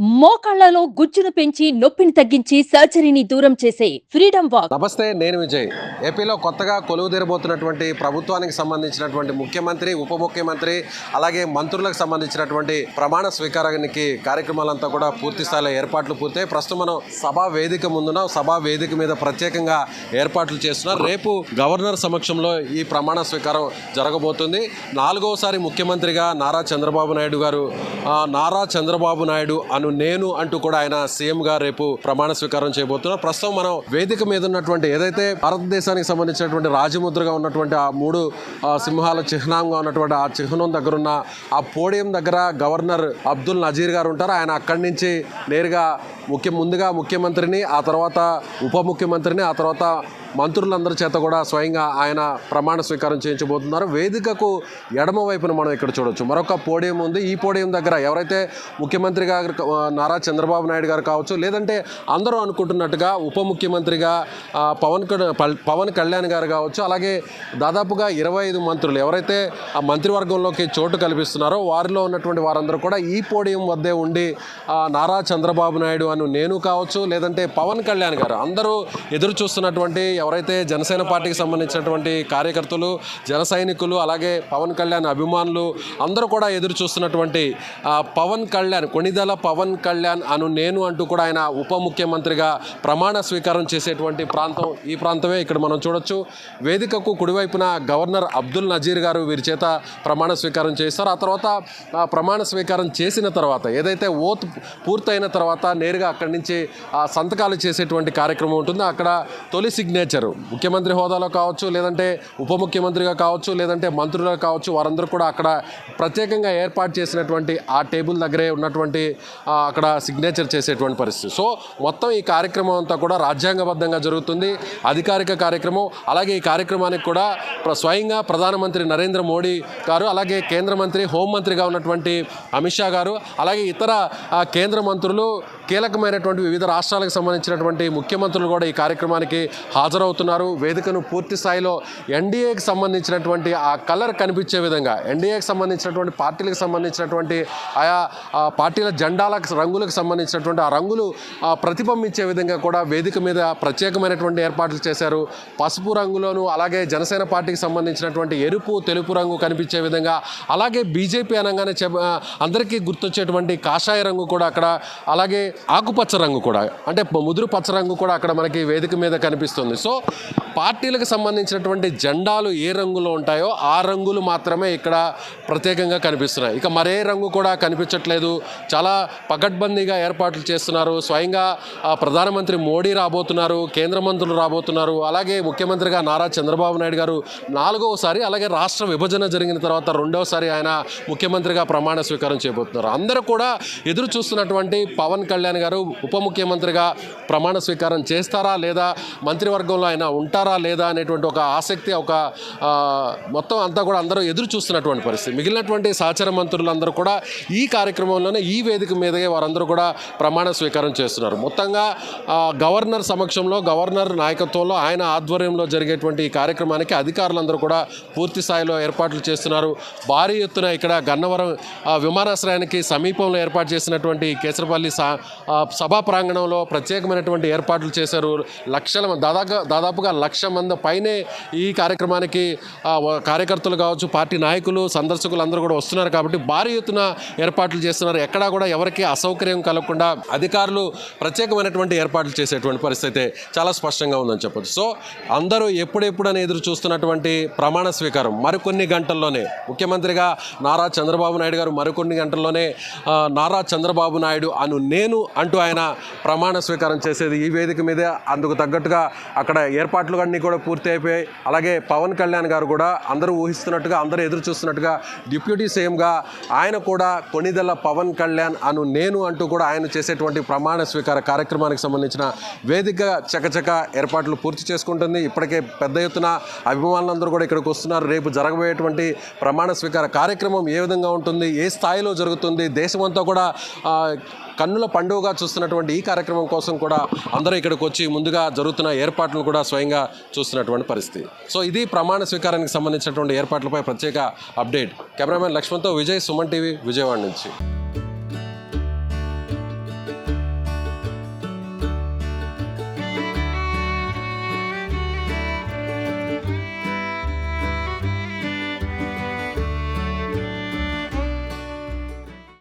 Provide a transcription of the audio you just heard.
మోకాళ్ళలో గుజ్జును పెంచి నొప్పిని తగ్గించి సర్జరీని దూరం చేసే ఫ్రీడమ్ వాక్. నమస్తే నేను విజయ్. ఏపీలో కొత్తగా కొలువు తీరబోతున్నటువంటి ప్రభుత్వానికి సంబంధించినటువంటి ముఖ్యమంత్రి ఉప ముఖ్యమంత్రి అలాగే మంత్రులకు సంబంధించినటువంటి ప్రమాణ స్వీకారానికి కార్యక్రమాలంతా కూడా పూర్తి స్థాయిలో ఏర్పాట్లు పూర్తయి ప్రస్తుతం మనం సభా వేదిక ముందున సభా వేదిక మీద ప్రత్యేకంగా ఏర్పాట్లు చేస్తున్నారు. రేపు గవర్నర్ సమక్షంలో ఈ ప్రమాణ స్వీకారం జరగబోతుంది. నాలుగోసారి ముఖ్యమంత్రిగా నారా చంద్రబాబు నాయుడు గారు నారా చంద్రబాబు నాయుడు అను నేను అంటూ కూడా ఆయన సీఎంగా రేపు ప్రమాణ స్వీకారం చేయబోతున్నారు. ప్రస్తుతం మనం వేదిక మీద ఉన్నటువంటి ఏదైతే భారతదేశానికి సంబంధించినటువంటి రాజముద్రగా ఉన్నటువంటి ఆ మూడు సింహాల చిహ్నంగా ఉన్నటువంటి ఆ చిహ్నం దగ్గర ఉన్న ఆ పోడియం దగ్గర గవర్నర్ అబ్దుల్ నజీర్ గారు ఉంటారు. ఆయన అక్కడి నుంచి నేరుగా ముఖ్య ముందుగా ముఖ్యమంత్రిని ఆ తర్వాత ఉప ముఖ్యమంత్రిని ఆ తర్వాత మంత్రులందరి చేత కూడా స్వయంగా ఆయన ప్రమాణ స్వీకారం చేయించబోతున్నారు. వేదికకు ఎడమ వైపున మనం ఇక్కడ చూడొచ్చు. మరొక పోడియం ఉంది. ఈ పోడియం దగ్గర ఎవరైతే ముఖ్యమంత్రి గారు నారా చంద్రబాబు నాయుడు గారు కావచ్చు లేదంటే అందరూ అనుకుంటున్నట్టుగా ఉప ముఖ్యమంత్రిగా పవన్ పవన్ కళ్యాణ్ గారు కావచ్చు అలాగే దాదాపుగా ఇరవై ఐదు మంత్రులు ఎవరైతే ఆ మంత్రివర్గంలోకి చోటు కల్పిస్తున్నారో వారిలో ఉన్నటువంటి వారందరూ కూడా ఈ పోడియం వద్దే ఉండి నారా చంద్రబాబు నాయుడు అను నేను కావచ్చు లేదంటే పవన్ కళ్యాణ్ గారు అందరూ ఎదురు చూస్తున్నటువంటి ఎవరైతే జనసేన పార్టీకి సంబంధించినటువంటి కార్యకర్తలు జన సైనికులు అలాగే పవన్ కళ్యాణ్ అభిమానులు అందరూ కూడా ఎదురు చూస్తున్నటువంటి పవన్ కళ్యాణ్ కొణిదల పవన్ పవన్ కళ్యాణ్ అను నేను అంటూ కూడా ఆయన ఉప ముఖ్యమంత్రిగా ప్రమాణ స్వీకారం చేసేటువంటి ప్రాంతం ఈ ప్రాంతమే ఇక్కడ మనం చూడొచ్చు. వేదికకు కుడివైపున గవర్నర్ అబ్దుల్ నజీర్ గారు వీరి చేత ప్రమాణ స్వీకారం చేస్తారు. ఆ తర్వాత ప్రమాణ స్వీకారం చేసిన తర్వాత ఏదైతే ఓత్ పూర్తయిన తర్వాత నేరుగా అక్కడి నుంచి ఆ సంతకాలు చేసేటువంటి కార్యక్రమం ఉంటుంది. అక్కడ తొలి సిగ్నేచర్ ముఖ్యమంత్రి హోదాలో కావచ్చు లేదంటే ఉప ముఖ్యమంత్రిగా కావచ్చు లేదంటే మంత్రులు కావచ్చు వారందరూ కూడా అక్కడ ప్రత్యేకంగా ఏర్పాటు చేసినటువంటి ఆ టేబుల్ దగ్గరే ఉన్నటువంటి అక్కడ సిగ్నేచర్ చేసేటువంటి పరిస్థితి. సో మొత్తం ఈ కార్యక్రమం అంతా కూడా రాజ్యాంగబద్ధంగా జరుగుతుంది. అధికారిక కార్యక్రమం అలాగే ఈ కార్యక్రమానికి కూడా స్వయంగా ప్రధానమంత్రి నరేంద్ర మోడీ గారు అలాగే కేంద్ర మంత్రి హోంమంత్రిగా ఉన్నటువంటి అమిత్ షా గారు అలాగే ఇతర కేంద్ర మంత్రులు కీలకమైనటువంటి వివిధ రాష్ట్రాలకు సంబంధించినటువంటి ముఖ్యమంత్రులు కూడా ఈ కార్యక్రమానికి హాజరవుతున్నారు. వేదికను పూర్తి స్థాయిలో ఎన్డీఏకి సంబంధించినటువంటి ఆ కలర్ కనిపించే విధంగా ఎన్డీఏకి సంబంధించినటువంటి పార్టీలకు సంబంధించినటువంటి ఆయా ఆ, పార్టీల జెండాలకు రంగులకు సంబంధించినటువంటి ఆ రంగులు ప్రతిబింబించే విధంగా కూడా వేదిక మీద ప్రత్యేకమైనటువంటి ఏర్పాట్లు చేశారు. పసుపు రంగులోను అలాగే జనసేన పార్టీకి సంబంధించినటువంటి ఎరుపు తెలుపు రంగు కనిపించే విధంగా అలాగే బీజేపీ అనగానే చె అందరికీ గుర్తొచ్చేటువంటి కాషాయ రంగు కూడా అక్కడ అలాగే ఆకుపచ్చ రంగు కూడా అంటే ముదురు పచ్చ రంగు కూడా అక్కడ మనకి వేదిక మీద కనిపిస్తుంది. సో పార్టీలకు సంబంధించినటువంటి జెండాలు ఏ రంగులో ఉంటాయో ఆ రంగులు మాత్రమే ఇక్కడ ప్రత్యేకంగా కనిపిస్తున్నాయి. ఇక మరే రంగు కూడా కనిపించట్లేదు. చాలా పకడ్బందీగా ఏర్పాట్లు చేస్తున్నారు. స్వయంగా ఆ, ప్రధానమంత్రి మోడీ రాబోతున్నారు కేంద్ర మంత్రులు రాబోతున్నారు. అలాగే ముఖ్యమంత్రిగా నారా చంద్రబాబు నాయుడు గారు నాలుగవసారి అలాగే రాష్ట్ర విభజన జరిగిన తర్వాత రెండవసారి ఆయన ముఖ్యమంత్రిగా ప్రమాణ స్వీకారం చేయబోతున్నారు. అందరూ కూడా ఎదురు చూస్తున్నటువంటి పవన్ కళ్యాణ్ గారు ఉప ముఖ్యమంత్రిగా ప్రమాణ స్వీకారం చేస్తారా లేదా మంత్రివర్గంలో ఆయన ఉంటారా? లేదా అనేటువంటి ఒక ఆసక్తి ఒక మొత్తం అంతా కూడా అందరూ ఎదురు చూస్తున్నటువంటి పరిస్థితి. మిగిలినటువంటి సహచర మంత్రులందరూ కూడా ఈ కార్యక్రమంలోనే ఈ వేదిక మీదే వారందరూ కూడా ప్రమాణ స్వీకారం చేస్తున్నారు. మొత్తంగా గవర్నర్ సమక్షంలో గవర్నర్ నాయకత్వంలో ఆయన ఆధ్వర్యంలో జరిగేటువంటి ఈ కార్యక్రమానికి అధికారులందరూ కూడా పూర్తి స్థాయిలో ఏర్పాట్లు చేస్తున్నారు. భారీ ఎత్తున ఇక్కడ గన్నవరం విమానాశ్రయానికి సమీపంలో ఏర్పాటు చేసినటువంటి కేసరపల్లి సా సభా ప్రాంగణంలో ప్రత్యేకమైనటువంటి ఏర్పాట్లు చేశారు. లక్షల దాదాపు దాదాపుగా లక్ష మంది పైనే ఈ కార్యక్రమానికి కార్యకర్తలు కావచ్చు పార్టీ నాయకులు సందర్శకులు అందరూ కూడా వస్తున్నారు కాబట్టి భారీ ఎత్తున ఏర్పాట్లు చేస్తున్నారు. ఎక్కడా కూడా ఎవరికీ అసౌకర్యం కలగకుండా అధికారులు ప్రత్యేకమైనటువంటి ఏర్పాట్లు చేసేటువంటి పరిస్థితి చాలా స్పష్టంగా ఉందని చెప్పచ్చు. సో అందరూ ఎప్పుడెప్పుడని ఎదురు చూస్తున్నటువంటి ప్రమాణ స్వీకారం మరికొన్ని గంటల్లోనే ముఖ్యమంత్రిగా నారా చంద్రబాబు నాయుడు గారు మరికొన్ని గంటల్లోనే నారా చంద్రబాబు నాయుడు అను నేను అంటూ ఆయన ప్రమాణ స్వీకారం చేసేది ఈ వేదిక మీదే. అందుకు తగ్గట్టుగా అక్కడ ఏర్పాట్లు ఉద్యోగాన్ని కూడా పూర్తి అయిపోయాయి అలాగే పవన్ కళ్యాణ్ గారు కూడా అందరూ ఊహిస్తున్నట్టుగా అందరూ ఎదురు చూస్తున్నట్టుగా డిప్యూటీ సీఎంగా ఆయన కూడా కొణిదెల పవన్ కళ్యాణ్ అను నేను అంటూ కూడా ఆయన చేసేటువంటి ప్రమాణ స్వీకార కార్యక్రమానికి సంబంధించిన వేదిక చకచక ఏర్పాట్లు పూర్తి చేసుకుంటుంది. ఇప్పటికే పెద్ద ఎత్తున అభిమానులందరూ కూడా ఇక్కడికి వస్తున్నారు. రేపు జరగబోయేటువంటి ప్రమాణ స్వీకార కార్యక్రమం ఏ విధంగా ఉంటుంది? ఏ స్థాయిలో జరుగుతుంది? దేశమంతా కూడా కన్నుల పండుగగా చూస్తున్నటువంటి ఈ కార్యక్రమం కోసం కూడా అందరూ ఇక్కడికి వచ్చి ముందుగా జరుగుతున్న ఏర్పాట్లను కూడా స్వయంగా చూస్తున్నటువంటి పరిస్థితి. సో ఇది ప్రమాణ స్వీకారానికి సంబంధించినటువంటి ఏర్పాట్లపై ప్రత్యేక అప్డేట్. కెమెరామెన్ లక్ష్మణ్తో విజయ్ సుమన్ టీవీ విజయవాడ నుంచి.